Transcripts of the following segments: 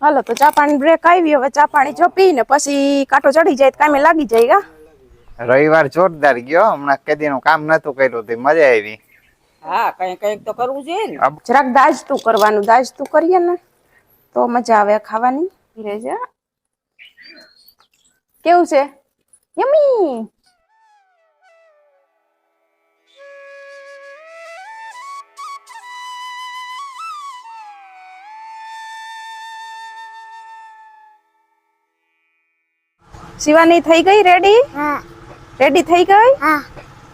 હાલો તો ચા પાણી બ્રેક આવી હવે ચા પાણી જો પી ને પછી કાંટો ચડી જાય તો કામે લાગી જાય ગા રવિવાર જોરદાર ગયો હમણાં કેદીનું કામ નતું કર્યું તે મજા આવી. હા કઈ કંઈક તો કરવું જોઈએ ને. જરાક દાજતું કરવાનું દાજતું કરીએ ને તો મજા આવે ખાવાની. ધીરે છે કેવું છે? યમી! શિવાની થઈ ગઈ રેડી રેડી થઈ ગઈ?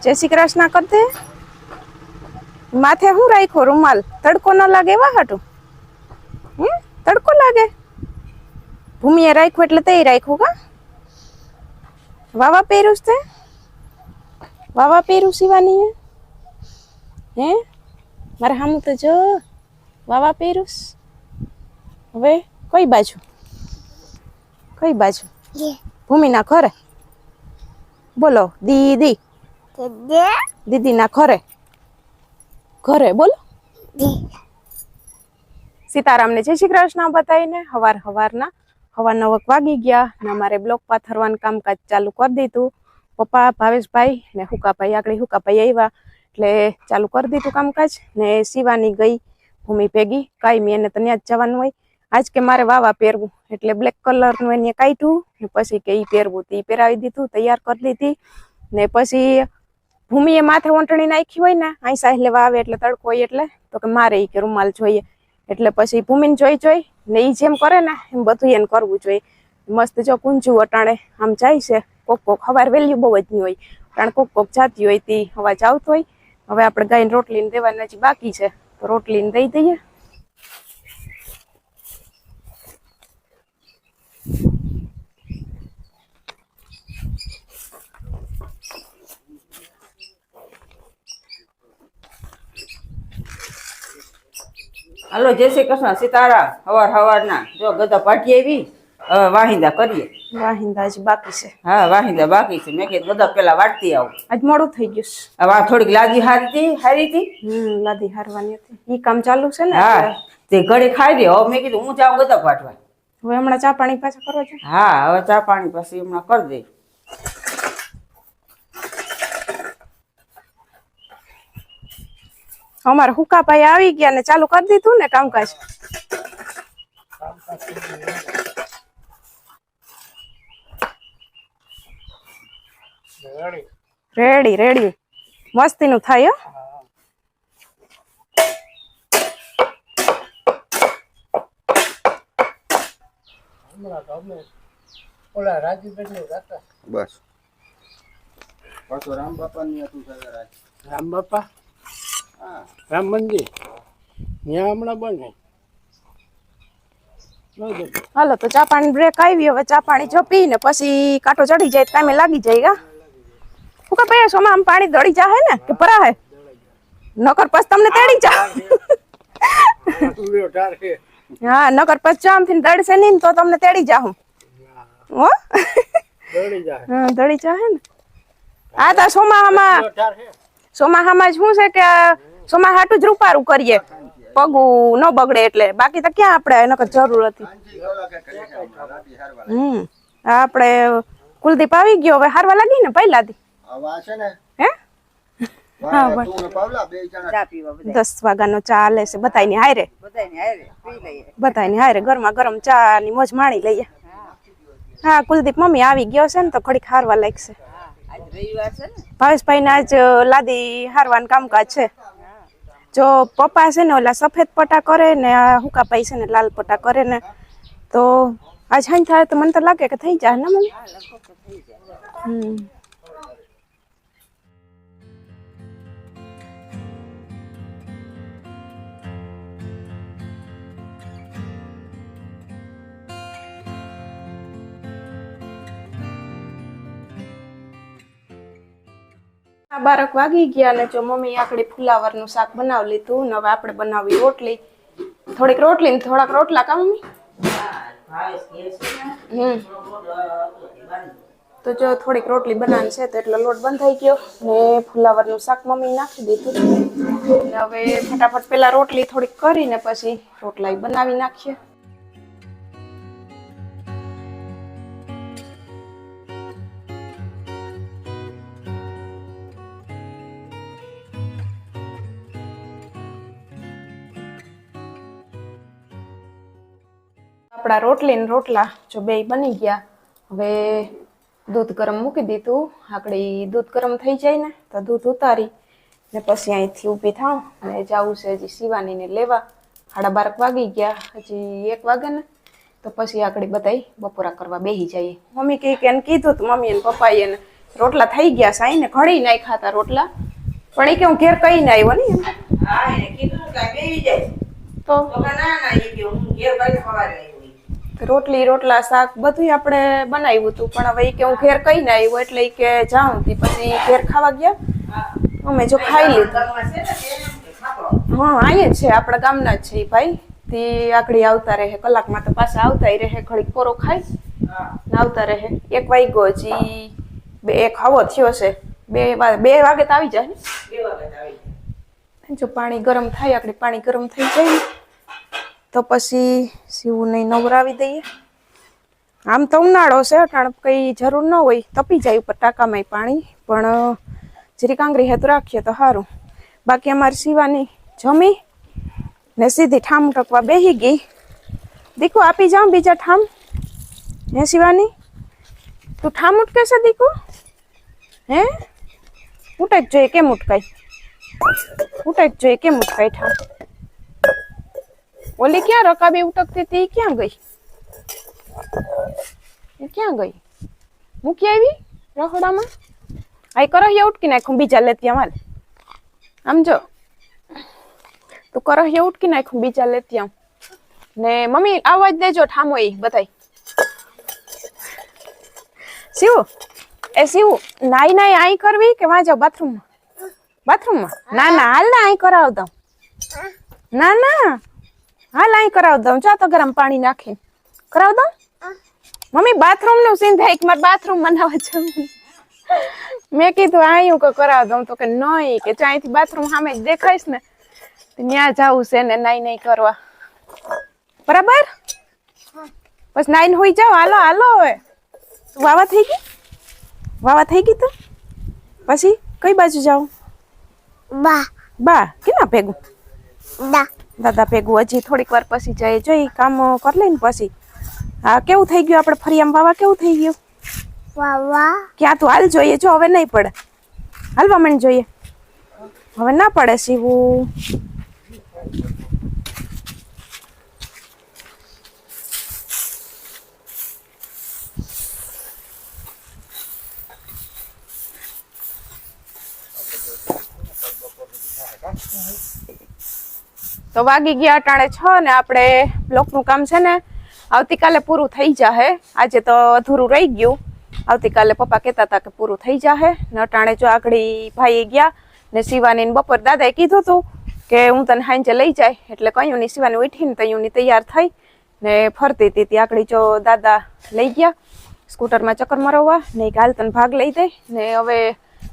જય શ્રી કૃષ્ણ કર દે માથે હું રાખ્યો રૂમાલ? તડકો ન લાગે એવા હાટું? હમ? તડકો લાગે. ભૂમિએ રાખ્યું એટલે તે રાખ્યું કા? વાવા પહેર્યું છે તે? વાવા પહેર્યું શિવાની હે? મારે સામું તો જો. વાવા પહેર્યું છે. હવે કઈ બાજુ? કઈ બાજુ? ભૂમિના ખરે બોલો દીદી. દીદીના ખરે ઘરે બોલો. સીતારામને જય શ્રી કૃષ્ણ બતાવીને હવાર હવારના હવા નવક વાગી ગયા ને અમારે બ્લોક પાથરવાનું કામકાજ ચાલુ કરી દીધું. પપ્પા ભાવેશભાઈ ને હુકાભાઈ આગળ હુકાભાઈ આવ્યા. એટલે ચાલુ કરી દીધું કામકાજ ને શિવાની ગઈ ભૂમિ ભેગી કાંઈ એને તો ત્યાં જ જવાનું હોય. આજ કે મારે વાવા પહેરવું. એટલે બ્લેક કલરનું એને કાઢ્યું ને પછી કે એ પહેરવું. તે પહેરાવી દીધું, તૈયાર કરી દીધી ને પછી ભૂમિએ માથે વંટણી નાખી હોય ને અહીં સાહેલે લેવા આવે એટલે તડકો હોય એટલે, તો કે મારે એ કે રૂમાલ જોઈએ. એટલે પછી ભૂમિને જોઈ જોઈ, ને એ જેમ કરે ને, એમ બધું એને કરવું જોઈએ. મસ્ત જો કુંજુ અટાણે આમ જાય છે, કોક કોક હવાર વેલ્યુ બહુ જ નહીં હોય. કારણ કોક કોક જાતી હોય તી અવાજ આવતો હોય. હવે આપણે ગાયને રોટલીને દેવાની હજી બાકી છે. તો રોટલીને દઈ દઈએ. હાલો જય શ્રી કૃષ્ણ સીતારા હવાર હવારના. જો ગધા પાટી આવી હવે વાહિંદા કરીએ. વાહિંદા હજી બાકી છે. હા વાહિંદા બાકી છે. મેં કીધું ગધા પેલા વાટતી આવું. આજ મોડું થઈ ગયું છે. હવે આ થોડીક લાદી હારી હતી હારી હતી? હમ લાદી હારવાની હતી. ઈ કામ ચાલુ છે ને? હા તે ઘડી ખાઈ રહી હવે મેં કીધું હું જાઉં ગધા પાટવા હવે હમણાં ચા પાણી પાછા કરો છો? હા હવે ચા પાણી પાછી હમણાં કરી દઈ અમારે હુકાભાઈ આવી ગયા ને ચાલુ કરી દીધું ને કામકાજ. Ready ready. મસ્તી નું થાય હો. બસ. રામ બાપા રામ મંદિર. ત્યાં હમણાં બને. હાલો તો ચા પાણી બ્રેક આવી હવે ચા પાણી જો પી ને પછી કાંટો ચડી જાય કામે લાગી જાય ગા ભાઈ સોમાં આમ પાણી દળી જાહે ને કે ભરા હે નકર પછી તમને તેડી જા. હા નકર પછી જામથી દળશે નહીં તો તમને તેડી જાહું. હો? દળી જા હા દળી જાહે ને. આ તો સોમાહામાં. સોમાહામાં શું છે કે સોમા હાટું જ રૂપારું કરીએ. પગું ન બગડે એટલે. બાકી તો ક્યાં આપણે? નકર જરૂર હતી. હમ. આપણે કુલદીપ આવી ગયો. હવે હારવા લાગી ને પહેલાથી? હે? હા તું ને પાવલા બે જણા. ચા પીવા દસ વાગ્યાનો ચા હાલે છે. બધાની હારે. બધાને હારે. ગરમા ગરમ ચા ની મોજ માણી લઈએ. હા. કુલદીપ મમ્મી આવી ગયો છે ને તો ઘડીક હારવા લાગશે. આજ ને ભાવેશભાઈ ના. આજ લાદી હારવાનું કામકાજ છે. જો પપ્પા છે ને ઓલા સફેદ પટ્ટા કરે ને આ હુકાભાઈ છે ને લાલ પટ્ટા કરે ને તો આ છાંય થાય તો મને તો લાગે કે થઈ જાય ને મમ્મી? હમ. બારક વાગી ગયા ને જો મમ્મી આકડી ફુલાવરનું શાક બનાવી લીધું ને હવે આપણે બનાવી રોટલી. થોડીક રોટલી ને થોડાક રોટલા કા મમ્મી? હમ. તો જો થોડીક રોટલી બનાવી છે તો એટલો લોટ બંધ થઈ ગયો ને ફુલાવરનું શાક મમ્મી નાખી દીધું. હવે ફટાફટ પેલા રોટલી થોડીક કરીને પછી રોટલા બનાવી નાખીએ. આપણા રોટલી ને રોટલા જો બે બની ગયા. હવે દૂધ ગરમ મૂકી દીધું. આકડી દૂધ ગરમ થઈ જાય ને તો દૂધ ઉતારી ને પછી અહીંથી ઊભી થાઉં અને જવું છે હજી શિવાનીને લેવા. સાડા બારક વાગી ગયા હજી એક વાગે ને. તો પછી આકડી બધાય બપોરા કરવા બેસી જઈએ. મમ્મી કહે કે એને કીધું હતું મમ્મી અને પપ્પાએ એને રોટલા થઈ ગયા સાઈ ને ઘડી નાઈ ખાતા રોટલા. પણ એ કે હું ઘેર કઈ ના આવ્યો ને એને તો? તો ના ના એ કે હું ઘેર આવી રોટલી રોટલા શાક બધું આપણે બનાવ્યું હતું. પણ હવે કે હું ઘેર કઈ ને આવ્યો એટલે કે જાઉં હતી પછી ઘેર ખાવા ગયા. અમે જો ખાઈ લીધું. હા અહીંયા છે. આપણા ગામના જ છે ભાઈ. તે આકડી આવતા રહે. કલાકમાં તો પાછા આવતા રહે. ઘડીક કોરો ખાય હા આવતા રહે. એક વાગ્યો હજી બે એક હવો થયો છે બે વાગે બે વાગે તો આવી જાય ને. જો પાણી ગરમ થાય આપણે પાણી ગરમ થઈ જાય તો પછી સીવું નહીં, નવરાવી દઈએ. આમ તો ઉનાળો છે, અટાણ કઈ જરૂર ન હોય. તપી જાય ઉપર ટાંકામાં પાણી, પણ જીરી કાંગરી હેતુ રાખીએ તો સારું બાકી અમારી શિવાની જમી ને સીધી ઠામ ટકવા બેહી ગઈ. દીકુ, આપી જાઉં બીજા ઠામ? હે શિવાની તું ઠામ ઉટકે છે દીકુ? હે? ઉટક જોઈએ, કેમ ઉટકાય? ઉટક જોઈએ, કેમ ઉટકાય ઠામ? ઓલી ક્યાં રકાબી ઉટકતી હતી? ક્યાં ગઈ? ક્યાં ગઈ? મૂકી આવી રખડામાં? આઈ કરહિયા ઉટકી નાખું બીજા લેતી અમારે. આમ જો. તું કરહિયા ઉટકી નાખું બીજા લેતી આમ. ને મમ્મી આવાજ દેજો ઠામો એ બધાય. શિવ, એ શિવ, નાઈ નાઈ આઈ કરવી કે વાંચો બાથરૂમમાં? બાથરૂમમાં? ના ના, હાલ ને આઈ કરાવ દઉં. ના ના. હાલ આઈ કરાવ દઉં. જા તો ગરમ પાણી નાખી કરાવ દઉં? મમ્મી બાથરૂમનું સીન થાય કે મારે બાથરૂમ બનાવવા જવું? મેં કીધું આયું કે કરાવ દઉં. તો કે નહીં કે ત્યાંથી બાથરૂમ સામે જ દેખાઈશ ને ત્યાં જવું છે ને નાઈ નહીં કરવા. બરાબર? બસ નાઈન હોઈ જાઓ. હાલો હાલો હવે. વાવા થઈ ગઈ? વાવા થઈ ગઈ તું? પછી કઈ બાજુ જાઉં? બા. બા કેના ભેગું? દા દાદા ભેગું હજી થોડીક વાર પછી જાય જોઈ કામ કરી લઈને પછી. હા કેવું થઈ ગયું આપણે ફરી આમ વાવા કેવું થઈ ગયું? વાવા. ક્યાં તું હાલ જોઈએ. જો હવે નહીં પડે. હાલવા મને જોઈએ. હવે ના પડે શિવું તો વાગી ગયા અટાણે છ ને આપણે બ્લોકનું કામ છે ને, આવતીકાલે પૂરું થઈ જાહે. આજે તો અધૂરું રહી ગયું. આવતીકાલે પપ્પા કહેતા હતા કે પૂરું થઈ જાહે. ને અટાણે જો આગળી ભાઈ ગયા ને શિવાની બપોર દાદાએ કીધું હતું કે હું તને હાંજે લઈ જાય. એટલે કહ્યું ની શિવાની ઉઠીને તૈયુંની તૈયાર થઈ ને ફરતી હતી. ત્યાં આગળી જો દાદા લઈ ગયા, સ્કૂટરમાં ચક્કર મરવવા ને હાલ તને ભાગ લઈ દે. ને હવે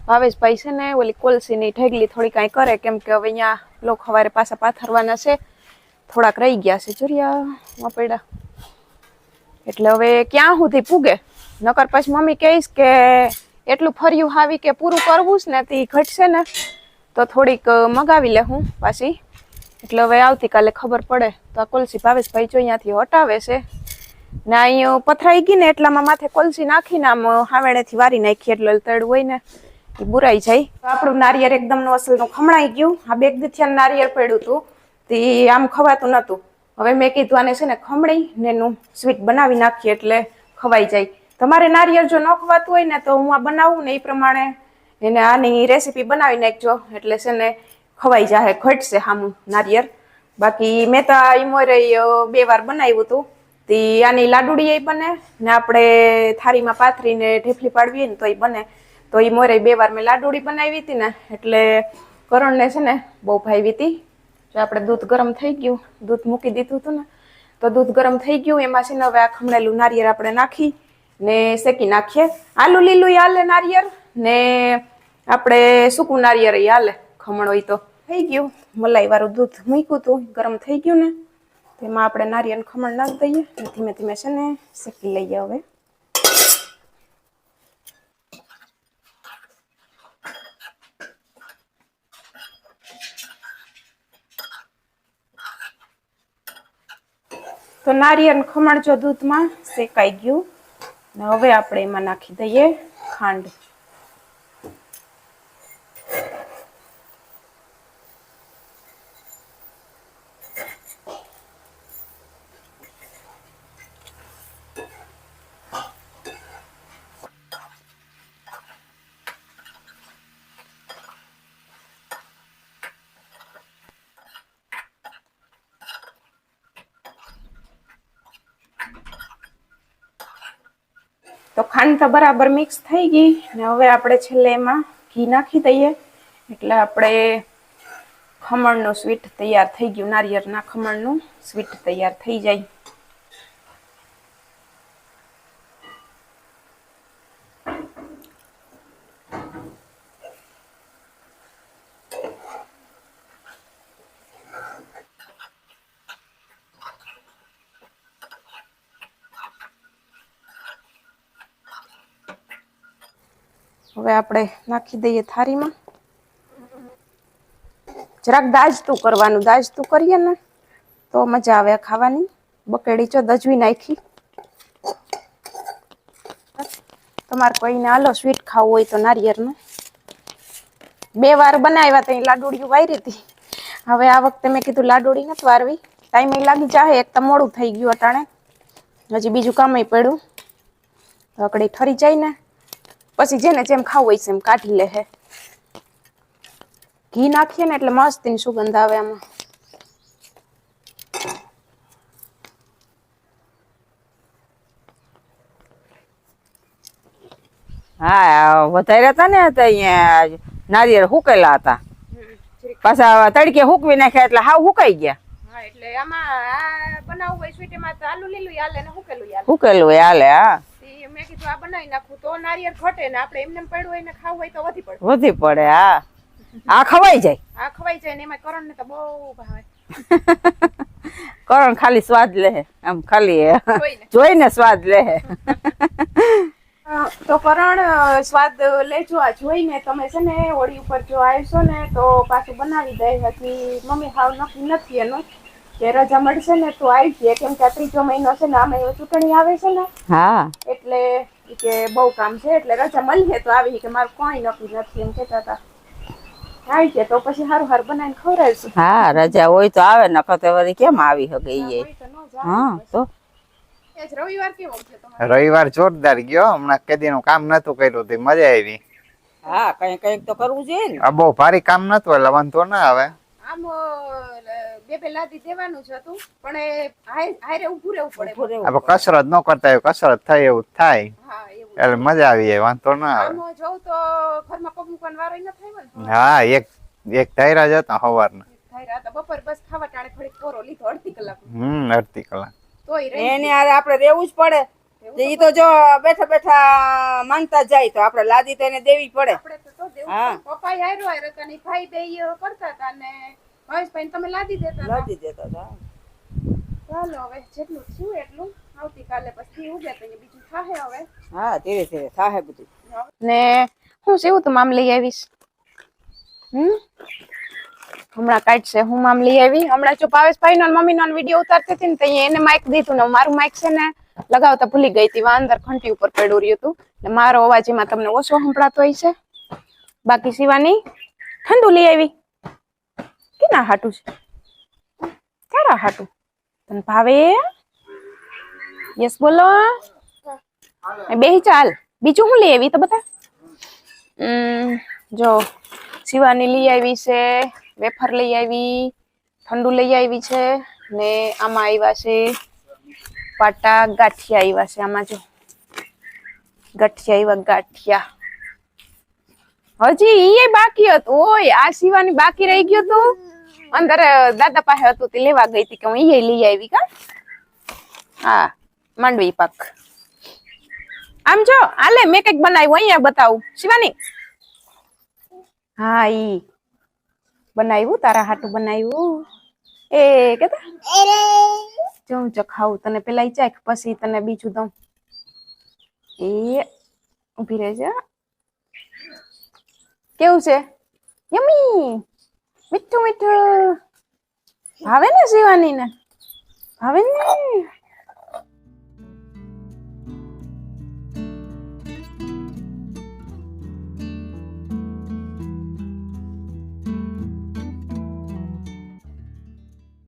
ભાવેશભાઈ છે ને, ઓલી કોલસીની ઢેગલી થોડી કાંઈ કરે, કેમ કે હવે અહીંયા લોક સવારે પાછા પાથરવાના છે. થોડાક રહી ગયા છે જોરિયા પડ્યા. એટલે હવે ક્યાં સુધી પૂગે? નકર પછી મમ્મી કહીશ કે એટલું ફર્યું હાવી કે પૂરું કરવું જ ને, તે ઘટશે ને. તો થોડીક મગાવી લે હું પાછી. એટલે હવે આવતીકાલે ખબર પડે. તો આ કોલસી ભાવેશભાઈ જો અહીંયાથી હટાવે છે. ને અહીંયા પથરાઈ ગઈ ને, એટલામાં માથે કોલસી નાખીને આમ હાવેણેથી વારી નાખી, એટલે તળ હોય ને. બુરાઈ જાય. તો આપણું નારિયેળ એકદમ અસલનું ખમણાઈ ગયું. આ બેગ દીથિયાનું નારિયેળ પડ્યું હતું તે આમ ખવાતું નતું. હવે મેં કીધું આને છે ને ખમણી ને એનું સ્વીટ બનાવી નાખીએ એટલે ખવાઈ જાય. તમારે નારિયેળ જો ન ખવાતું હોય ને તો હું આ બનાવું ને એ પ્રમાણે એને આની રેસીપી બનાવી નાખજો. એટલે છે ને ખવાઈ જાહે, ઘટશે હામું નારિયેળ. બાકી મેં તો ઈમોરે બે વાર બનાવ્યું હતું તે આની લાડુડી બને ને આપણે થાળીમાં પાથરીને ઢેફલી પાડવી ને તો એ બને. તો એ મોરે બે વાર મેં લાડુડી બનાવી હતી ને, એટલે કરણને છે ને બહુ ભાવી હતી. જો આપણે દૂધ ગરમ થઈ ગયું, દૂધ મૂકી દીધું હતું ને, તો દૂધ ગરમ થઈ ગયું, એમાં છે ને હવે આ ખમણેલું નારિયેળ આપણે નાખી ને શેકી નાખીએ. આલુ લીલું હાલે નારિયેળ ને આપણે સૂકું નારિયેળ હાલે ખમણ હોય તો થઈ ગયું. મલાઈ વાળું દૂધ મૂક્યું હતું, ગરમ થઈ ગયું ને, તેમાં આપણે નારિયેળ ખમણ નાખી દઈએ ધીમે ધીમે છે ને શેકી લઈએ હવે. તો નારિયેળ ખમણ જો દૂધમાં શેકાઈ ગયું. હવે આપણે એમાં નાખી દઈએ ખાંડ. તો ખાંડ તો બરાબર મિક્સ થઈ ગઈ ને હવે આપણે છેલ્લે એમાં ઘી નાખી દઈએ. એટલે આપણે ખમણનું સ્વીટ તૈયાર થઈ ગયું, નારિયેળના ખમણનું સ્વીટ તૈયાર થઈ જાય. હવે આપણે નાખી દઈએ થાળીમાં જરાક દાજતું કરવાનું, દાજતું કરીએ ને તો મજા આવે ખાવાની. બકેડી ચો દજવી નાખી. તમારે કોઈને હાલો સ્વીટ ખાવું હોય તો નારિયેળનું. બે વાર બનાવ્યા તો લાડુડિયું વાયરી હતી. હવે આ વખતે મેં કીધું લાડુડી નથી વારવી. ટાઈમ લાગી જાય એક તો મોડું થઈ ગયું અટાણે. હજી બીજું કામય પડ્યું. તો અકડી ઠરી જાય ને. પછી જેને જેમ ખાવું હોય છે એમ કાઢી લે હે. ઘી નાખીએ ને એટલે મસ્તીની સુગંધ આવે આમાં. હા વધારે હતા ને તો અહીંયા નારિયેળ હુકેલા હતા. પાછા તડકે હુકવી નાખ્યા એટલે હાવ હુકાઈ ગયા. હા એટલે આમાં બનાવવું હોય સ્વીટ એમાં તો આલુ લીલું હાલે ને હુકેલું હાલે હુકેલું હાલે હા. મેં કીધું આ બનાવી નાખું તો નારિયેળ ઘટે ને આપણે એમને પડ્યું હોય ને ખાવું હોય તો વધી પડે. વધી પડે હા. આ ખવાઈ જાય. આ ખવાઈ જાય ને એમાં કરણ ને તો બહુ ભાવે. કરણ ખાલી સ્વાદ લે આમ ખાલી જોઈને. જોઈને સ્વાદ લે. તો કરણ સ્વાદ લેજો આ જોઈને તમે છે ને હોળી ઉપર જો આવશો ને તો પાછું બનાવી દે હજી મમ્મી હાવ નક્કી નથી એનું. કે રજા મળશે ને તો આવી જાય કેમ કે ત્રીજો મહિનો છે ને આમાં એવું ચૂંટણી આવે છે ને. હા. એટલે કે બહુ કામ છે એટલે રજા મળીએ તો આવી કે મારું કોઈ નક્કી નથી એમ કહેતા હતા. આવી જાય તો પછી સારું હાર બનાવીને ખવડાવીશું. હા રજા હોય તો આવે ને તો વળી કેમ આવી શકે ન જાય. હા તો? રવિવાર કેવો રવિવાર જોરદાર ગયો. હમણાં કેદીનું કામ નતું કર્યું તે મજા આવી. હા કઈ કંઈક તો કરવું જોઈએ ને. આ બહુ ભારી કામ નતું એટલે વાંધો ના આવે. આમ બે બે લાદી દેવાનું જ હતું પણ હાયરે ઊભું રહેવું પડે. આપણે કસરત ન કરતા હોય કસરત થાય એવું થાય. હા એવું એટલે મજા આવી જાય વાંધો ના આવે. જોઉં તો ઘરમાં પગ મૂકવાનું વારો ન થાય ને હા એક એક ધાયરા જ હતા સવારના. થાય રાત બપોર બસ ખાવા ટાણે થોડીક કોરો લીધો અડધી કલાક હમ અડધી કલાક. તોય એને આપણે રહેવું જ પડે. ઈ તો જો બેઠા બેઠા માનતા જાય તો આપણે લાદી તો એને દેવી પડે. હા. પડે. પપ્પા હાયરો હાયરો હતા ભાઈ બે કરતા હતા ને ભાવેશભાઈ તમે લાદી દેતા લાદી દેતા હતા. ચાલો હવે જેટલું થયું એટલું. આવતીકાલે પછી ઉગે તો બીજું થાહે હવે. હા ધીરે ધીરે બધું. ને હું સેવું તું મામ લઈ આવીશ? હમ? હમણાં કાઢશે હું મામ લઈ આવી. હમણાં જો ભાવેશભાઈ નો મમ્મી નો વીડિયો ઉતારતી હતી ને તો એને માઇક દીધું ને મારું માઇક છે ને લગાવતા ભૂલી ગઈ હતી વાંદર ઘંટી ઉપર પડ્યું રહ્યું હતું. એટલે મારો અવાજ એમાં તમને ઓછો સંભળાતો હોય છે. બાકી શિવાની ઠંડુ લઈ આવી. કેના હાટું છે? ક્યારે હાટું? તને ભાવે? યસ બોલો. બે ચાલ. બીજું હું લઈ આવી તો બધા જો શિવાની લઈ આવી છે વેફર લઈ આવી ઠંડુ લઈ આવી છે ને આમાં આવ્યા છે પાટા ગાંઠિયા આવ્યા છે આમાં જો. ગઠિયા આવ્યા ગાંઠિયા. હજી એ બાકી હતું. ઓય, આ સિવાની બાકી રહી ગયું હતું અંદર દાદા પાસે હતું તે લેવા ગઈ હતી કે હું એ લઈ આવી કા? હા, માંડવી પાક. આમ જો આલે મેં કંઈક બનાવ્યું, અહીંયા બતાવું. શિવાની? હા, ઈ. બનાવ્યું, તારા હાટું બનાવ્યું. એ, કેતા? હું ખાવું તને પેલા ઈ ચાખ, પછી તને બીજું દઉં એ ઊભી રહેજે કેવું છે? યમી! મીઠું મીઠું. ભાવે ને શિવાની ને ભાવે ને?